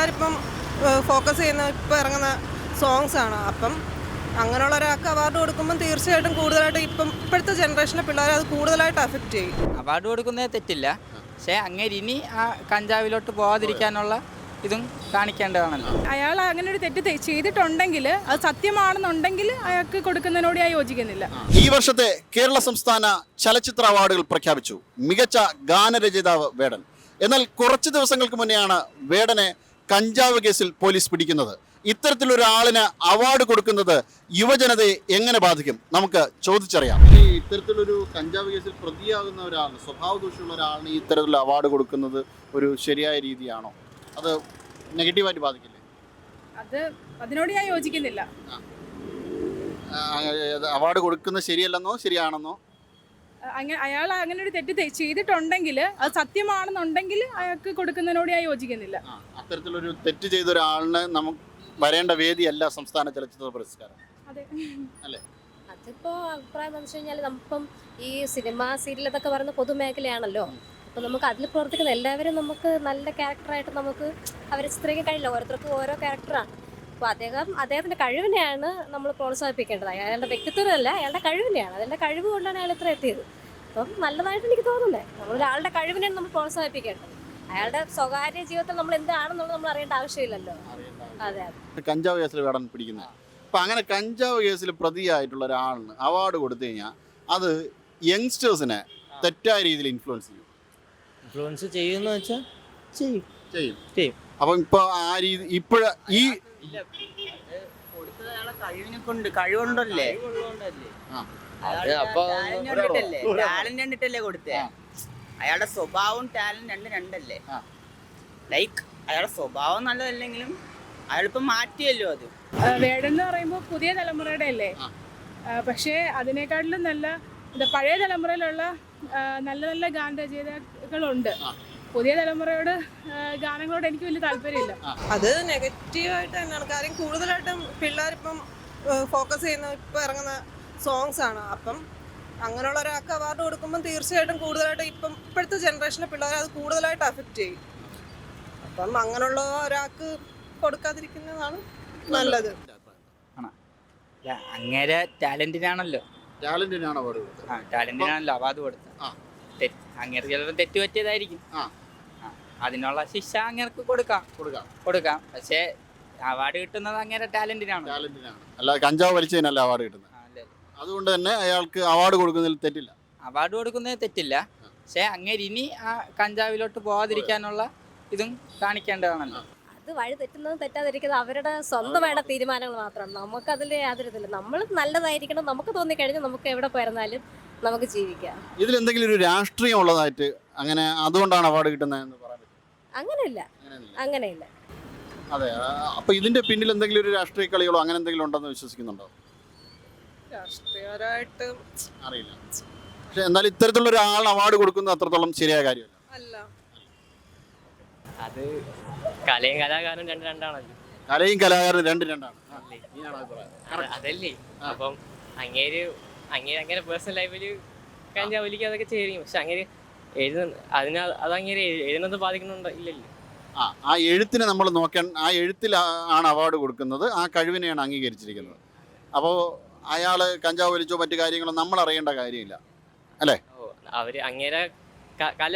പിള്ളേരിപ്പം focus ചെയ്യുന്ന ഇപ്പം ഇറങ്ങുന്ന സോങ്സ് ആണ്. അപ്പം അങ്ങനെയുള്ള ഒരാൾക്ക് അവാർഡ് കൊടുക്കുമ്പോൾ തീർച്ചയായിട്ടും കൂടുതലായിട്ട് ഇപ്പം ഇപ്പോഴത്തെ ജനറേഷനിലെ പിള്ളേരെ അത് കൂടുതലായിട്ട് അഫക്റ്റ് ചെയ്യും. അവാർഡ് കൊടുക്കുന്നത് തെറ്റില്ല. പക്ഷേ അങ്ങനെ ഇനി ആ കഞ്ചാവിലോട്ട് പോകാതിരിക്കാനുള്ള ഇതും കാണിക്കേണ്ടതാണല്ലോ. അയാൾ അങ്ങനെ ഒരു തെറ്റ് ചെയ്തിട്ടുണ്ടെങ്കിൽ അത് സത്യമാണെന്നുണ്ടെങ്കിൽ അയാൾക്ക് കൊടുക്കുന്നതിനോട് ഞാൻ യോജിക്കുന്നില്ല. ഈ വർഷത്തെ കേരള സംസ്ഥാന ചലച്ചിത്ര അവാർഡുകൾ പ്രഖ്യാപിച്ചു. മികച്ച ഗാനരചയിതാവ് വേടൻ. എന്നാൽ കുറച്ച് ദിവസങ്ങൾക്ക് മുന്നെയാണ് വേടനെ കഞ്ചാവ് കേസിൽ പോലീസ് പിടിക്കുന്നത്. ഇത്തരത്തിലൊരാളിന് അവാർഡ് കൊടുക്കുന്നത് യുവജനതയെ എങ്ങനെ ബാധിക്കും? നമുക്ക് ചോദിച്ചറിയാം. ഈ ഇത്തരത്തിലൊരു കഞ്ചാവ് കേസിൽ പ്രതിയാകുന്ന ഒരാൾ സ്വഭാവ ദോഷമുള്ള ഒരാളിന് ഇത്തരത്തിലുള്ള അവാർഡ് കൊടുക്കുന്നത് ഒരു ശരിയായ രീതിയാണോ? അത് നെഗറ്റീവായിട്ട് ബാധിക്കില്ലേ? അത് അതിനോട് ഞാൻ യോജിക്കുന്നില്ല. അവാർഡ് കൊടുക്കുന്നത് ശരിയല്ലെന്നോ ശരിയാണെന്നോ? അങ്ങനെ അയാൾ അങ്ങനെ ഒരു തെറ്റ് ചെയ്തിട്ടുണ്ടെങ്കിൽ അത് സത്യമാണെന്നുണ്ടെങ്കിൽ അയാൾക്ക് കൊടുക്കുന്നതിനോട് ഞാൻ യോജിക്കുന്നില്ല. അത്തരത്തിലൊരു തെറ്റ് ചെയ്ത ഒരാളിന് നമുക്ക് വരേണ്ട വേദിയല്ല സംസ്ഥാന ചലച്ചിത്ര പുരസ്കാരം. അതെ. അല്ലേ? അതിപ്പോ അഭിപ്രായം എന്ന് വെച്ച് കഴിഞ്ഞാൽ നമുക്കിപ്പം ഈ സിനിമ സീരിയൽ എന്നൊക്കെ പറയുന്ന പൊതുമേഖലയാണല്ലോ. അപ്പൊ നമുക്ക് അതിൽ പ്രവർത്തിക്കുന്ന എല്ലാവരും നമുക്ക് നല്ല ക്യാരക്ടറായിട്ട് നമുക്ക് അവരെ ചിത്രീകരിക്കാൻ കഴിയില്ല. ഓരോരുത്തർക്കും ഓരോ ക്യാരക്ടറാണ് അപ്പോൾ അദ്ദേഹം അദ്ദേഹത്തിന്റെ കഴിവിനെയാണ് നമ്മൾ പ്രോത്സാഹിപ്പിക്കേണ്ടത്. അയാളുടെ വ്യക്തിത്വമല്ല അയാളുടെ കഴിവിനെയാണ്. അതിന്റെ കഴിവ് കൊണ്ടാണ് അയാൾ ഇത്ര എത്തിയത്. അപ്പം നല്ലതായിട്ട് എനിക്ക് തോന്നുന്നത് നമ്മൾ ഒരാളുടെ കഴിവിനെയാണ് നമ്മൾ പ്രോത്സാഹിപ്പിക്കേണ്ടത്. അയാളുടെ സ്വകാര്യ ജീവിതത്തിൽ നമ്മൾ എന്താണെന്നുള്ളത് നമ്മൾ അറിയേണ്ട ആവശ്യമില്ലല്ലോ. അതെ അതെ. കഞ്ചാവ് കേസിൽ വേടൻ പിടിക്കുന്നത്. അപ്പൊ അങ്ങനെ കഞ്ചാവ് കേസിൽ പ്രതിയായിട്ടുള്ള ഒരാളിന് അവാർഡ് കൊടുത്തു കഴിഞ്ഞാൽ അത് യങ്സ്റ്റേഴ്സിനെ തെറ്റായ രീതിയിൽ ഇൻഫ്ലുവൻസ് ചെയ്യും. ഇൻഫ്ലുവൻസ് ചെയ്യുന്ന വെച്ചാൽ ചെയ്യും. ചെയ്യും. ചെയ്യും. അപ്പം ഇപ്പൊ ആ രീതി ഇപ്പോഴ ഈ കൊടുത്തത് അയാളെ കൊണ്ട് കഴിവുണ്ടല്ലേ ടാലന്റ് കണ്ടിട്ടല്ലേ? കൊടുത്തേ? അയാളുടെ സ്വഭാവവും ടാലന്റ് രണ്ടും രണ്ടല്ലേ? ലൈക്ക് അയാളുടെ സ്വഭാവം നല്ലതല്ലെങ്കിലും അയാളിപ്പോ മാറ്റിയല്ലോ അത്. വേടെന്ന് പറയുമ്പോ പുതിയ തലമുറയുടെ അല്ലേ? പക്ഷേ അതിനേക്കാട്ടിലും നല്ല പഴയ തലമുറയിലുള്ള നല്ല നല്ല ഗാനരചയിതാക്കളുണ്ട്. പുതിയ തലമുറയോട് ഗാനങ്ങളോട് എനിക്ക് വലിയ താല്പര്യമില്ല. അത് നെഗറ്റീവായിട്ട് തന്നെയാണ്. കാര്യം കൂടുതലായിട്ടും പിള്ളേരിപ്പം ഫോക്കസ് ചെയ്യുന്ന ഇപ്പം ഇറങ്ങുന്ന സോങ്സ് ആണ്. അപ്പം അങ്ങനെയുള്ള ഒരാൾക്ക് അവാർഡ് കൊടുക്കുമ്പോൾ തീർച്ചയായിട്ടും കൂടുതലായിട്ട് ഇപ്പം ഇപ്പോഴത്തെ ജനറേഷനിലെ പിള്ളേരെ അത് കൂടുതലായിട്ട് അഫക്റ്റ് ചെയ്യും. അപ്പം അങ്ങനെയുള്ള ഒരാൾക്ക് കൊടുക്കാതിരിക്കുന്നതാണ് നല്ലത്. അങ്ങനെ അങ്ങേരെ ടാലന്റിനാണല്ലോ. ടാലന്റിനാണ് അവാർഡ് കൊടുത്തത്. ആ ടാലന്റിനാണല്ലോ അവാർഡ് കൊടുത്തത്. ആ. തെറ്റ് അങ്ങേർക്ക് ചിലപ്പോൾ തെറ്റ് പറ്റിയതായിരിക്കും. ആ, അതിനുള്ള ശിക്ഷ അങ്ങനെ കൊടുക്കാം. കൊടുക്കാം. കൊടുക്കാം. പക്ഷേ അവാർഡ് കിട്ടുന്നത് അങ്ങനെ ടാലന്റിനാണ്. ടാലന്റിനാണ്. അല്ല കഞ്ചാവ് വലിച്ചതിനല്ല അവാർഡ് കിട്ടുന്നത്? അതുകൊണ്ട് തന്നെ അയാൾക്ക് അവാർഡ് കൊടുക്കുന്നതിൽ തെറ്റില്ല. അവാർഡ് കൊടുക്കുന്നതിൽ തെറ്റില്ല. പക്ഷേ അങ്ങനെ ഇനി ആ കഞ്ചാവിലോട്ട് പോവാതിരിക്കാനുള്ള ഇതും കാണിക്കേണ്ടതാണല്ലോ അത് വഴി തെറ്റുന്നതും തെറ്റാതിരിക്കുന്നത് അവരുടെ സ്വന്തമായിട്ട് തീരുമാനങ്ങൾ മാത്രമാണ് നമുക്കതിൽ യാതൊരു ഇതില്ല. നമ്മൾ നല്ലതായിരിക്കണം. നമുക്ക് തോന്നി കഴിഞ്ഞാൽ നമുക്ക് എവിടെ പോയിരുന്നാലും നമുക്ക് ജീവിക്കാം. ഇതിൽ എന്തെങ്കിലും ഒരു രാഷ്ട്രീയം ഉള്ളതായിട്ട് അങ്ങനെ അതുകൊണ്ടാണ് അവാർഡ് പറ്റും അങ്ങനെയില്ല. അങ്ങനെയല്ല. അതെ അപ്പൊ ഇതിന്റെ പിന്നിൽ എന്തെങ്കിലും ഒരു രാഷ്ട്രീയ കളികളോ അങ്ങനെ എന്തെങ്കിലും ഉണ്ടെന്ന് വിശ്വസിക്കുന്നുണ്ടോ? രാഷ്ട്രീയപരമായിട്ട് അറിയില്ല. പക്ഷെ എന്നാൽ ഇത്തരത്തിലുള്ള ഒരാൾ അവാർഡ് കൊടുക്കുന്നത് അത്രത്തോളം ശരിയായ കാര്യമല്ല. അല്ല. അത് കലയും കലാകാരനും രണ്ട് രണ്ടാണല്ലോ. കലയും കലാകാരനും രണ്ട് രണ്ടാണ്. അതല്ലേ? അപ്പം അങ്ങേര് അങ്ങേര് അങ്ങനെ പേഴ്സണൽ ലൈഫിൽ കഴിഞ്ഞ വലിക്കുക അതൊക്കെ ചെയ്യും പക്ഷെ അങ്ങേര് എഴുതുന്ന അതിന് അതങ്ങനെ എഴുതുന്നത് ബാധിക്കുന്നുണ്ടോ? ഇല്ലല്ലോ. ആ ആ എഴുത്തിനെ നമ്മൾ നോക്കാൻ ആ എഴുത്തിൽ ആണ് അവാർഡ് കൊടുക്കുന്നത്. ആ കഴിവിനെയാണ് അംഗീകരിച്ചിരിക്കുന്നത്. അപ്പോൾ അയാൾ കഞ്ചാവ് വലിച്ചോ മറ്റു കാര്യങ്ങളോ നമ്മൾ അറിയേണ്ട കാര്യമില്ല. ഓ അവർ അങ്ങനെ കല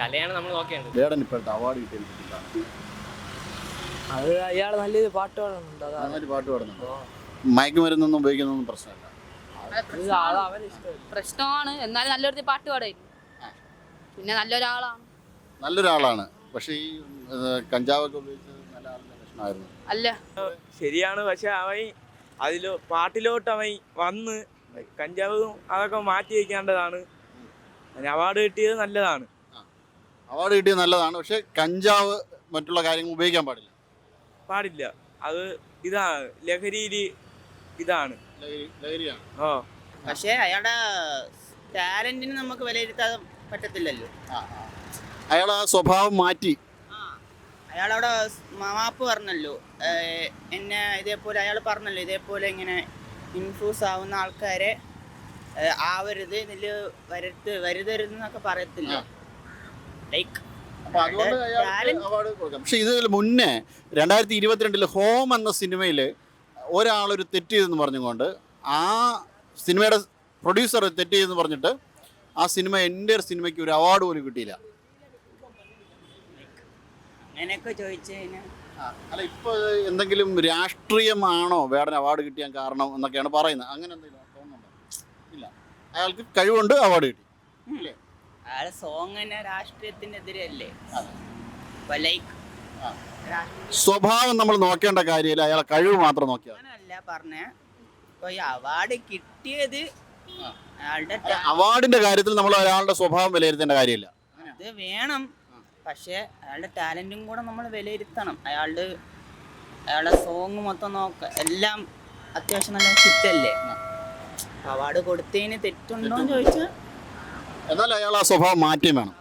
കലയാണ് നമ്മൾ നോക്കേണ്ടത്. വേടൻ ഇപ്പോഴത്തെ അവാർഡ് കിട്ടിയിട്ടുണ്ട് അത് അയാൾ നല്ലൊരു പാട്ട് പാടുന്നുണ്ട് അതാണ് നന്നായിട്ട് പാട്ട് പാടുന്നുണ്ട്. മയക്കുമരുന്നൊന്നും ഉപയോഗിക്കുന്നൊന്നും പ്രശ്നമില്ല. പ്രശ്നമാണ്. എന്നാലും നല്ലൊരു പാട്ട് പാടായിരുന്നു. പിന്നെ നല്ലൊരാളാണ്. നല്ലൊരാളാണ്. പക്ഷേ ഈ ഏഹ്, കഞ്ചാവൊക്കെ ഉപയോഗിച്ചത് നല്ല ആളുടെ ലക്ഷണമായിരുന്നു അല്ല. ശരിയാണ്. പക്ഷെ അവൻ അതിലോ പാട്ടിലോട്ട് അവൻ വന്ന് കഞ്ചാവും അതൊക്കെ മാറ്റി വയ്ക്കേണ്ടതാണ്. അവാർഡ് കിട്ടിയത് നല്ലതാണ്. അവാർഡ് കിട്ടിയത് നല്ലതാണ്. പക്ഷേ കഞ്ചാവ് മറ്റുള്ള കാര്യങ്ങൾ ഉപയോഗിക്കാൻ പാടില്ല. പാടില്ല. അത് ഇതാണ്. ലഹരിയിൽ ഇതാണ്. ലഹരി ലഹരിയാണ്. ഓ പക്ഷേ അയാളുടെ ടാലന്റിന് നമുക്ക് വിലയിരുത്താൻ പറ്റത്തില്ലല്ലോ. ആ ആ. അയാൾ ആ സ്വഭാവം മാറ്റി. അയാളവിടെ മാപ്പ് പറഞ്ഞല്ലോ. ഏഹ് എന്നെ ഇതേപോലെ അയാൾ പറഞ്ഞല്ലോ ഇതേപോലെ ഇങ്ങനെ ഇൻഫ്ലൂസ് ആവുന്ന ആൾക്കാരെ ഏഹ് ആവരുത് ഇതിൽ വരുത്ത് വരുതരുത് എന്നൊക്കെ പറയത്തില്ല ലൈക്ക് അപ്പൊ അതുകൊണ്ട് അയാൾക്ക് കൊടുക്കാം. പക്ഷെ ഇതിൽ മുന്നേ രണ്ടായിരത്തി ഇരുപത്തിരണ്ടിൽ ഹോം എന്ന സിനിമയിൽ ഒരാളൊരു തെറ്റ് ചെയ്തെന്ന് പറഞ്ഞുകൊണ്ട് ആ സിനിമയുടെ പ്രൊഡ്യൂസർ തെറ്റ് ചെയ്തെന്ന് പറഞ്ഞിട്ട് ആ സിനിമ എന്റെ ഒരു സിനിമയ്ക്ക് ഒരു അവാർഡ് പോലും കിട്ടിയില്ല. അങ്ങനെയൊക്കെ ചോദിച്ചു കഴിഞ്ഞാൽ അല്ല ഇപ്പൊ എന്തെങ്കിലും രാഷ്ട്രീയമാണോ വേടൻ അവാർഡ് കിട്ടിയാൻ കാരണം എന്നൊക്കെയാണ് പറയുന്നത്. അങ്ങനെ എന്തെങ്കിലും തോന്നുന്നുണ്ടോ? ഇല്ല. അയാൾക്ക് കഴിവുണ്ട് അവാർഡ് കിട്ടി. ഇല്ലേ? അയാളെ സോങ് തന്നെ രാഷ്ട്രീയത്തിനെതിരല്ലേ ലൈക്ക്. സ്വഭാവം നമ്മൾ നോക്കേണ്ട കാര്യമില്ല. അയാളെ കഴിവ് മാത്രം നോക്കിയാൽ പറഞ്ഞ. അവാർഡ് കിട്ടിയത് അവാർഡിന്റെ കാര്യത്തിൽ നമ്മൾ ഒരാളുടെ സ്വഭാവം വിലയിരുത്തേണ്ട കാര്യമില്ല. അത് വേണം. പക്ഷേ അയാളുടെ ടാലന്റും കൂടെ നമ്മൾ വിലയിരുത്തണം. അയാളുടെ അയാളുടെ സോങ് മൊത്തം നോക്ക. എല്ലാം അത്യാവശ്യം നല്ല ഹിറ്റല്ലേ? അവാർഡ് കൊടുത്തതിന് തെറ്റുണ്ടോ. എന്ന് ചോദിച്ചാൽ എന്നാൽ അയാൾ ആ സ്വഭാവം മാറ്റി വേണം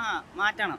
ആ മാറ്റണം.